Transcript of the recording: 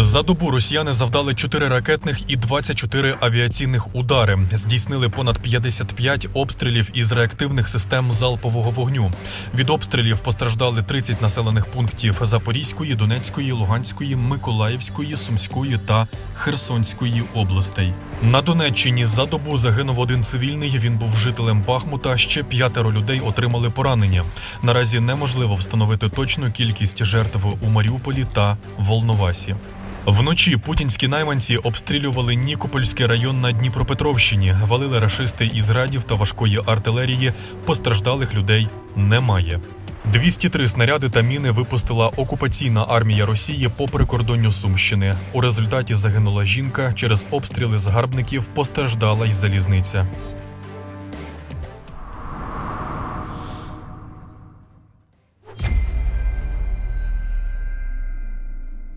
За добу росіяни завдали 4 ракетних і 24 авіаційних удари. Здійснили понад 55 обстрілів із реактивних систем залпового вогню. Від обстрілів постраждали 30 населених пунктів Запорізької, Донецької, Луганської, Миколаївської, Сумської та Херсонської областей. На Донеччині за добу загинув один цивільний. Він був жителем Бахмута. Ще п'ятеро людей отримали поранення. Наразі неможливо встановити точну кількість жертв у Маріуполі та Волновасі. Вночі путінські найманці обстрілювали Нікопольський район на Дніпропетровщині, валили рашисти із градів та важкої артилерії. Постраждалих людей немає. 203 снаряди та міни випустила окупаційна армія Росії по прикордонню Сумщини. У результаті загинула жінка. Через обстріли загарбників постраждала й залізниця.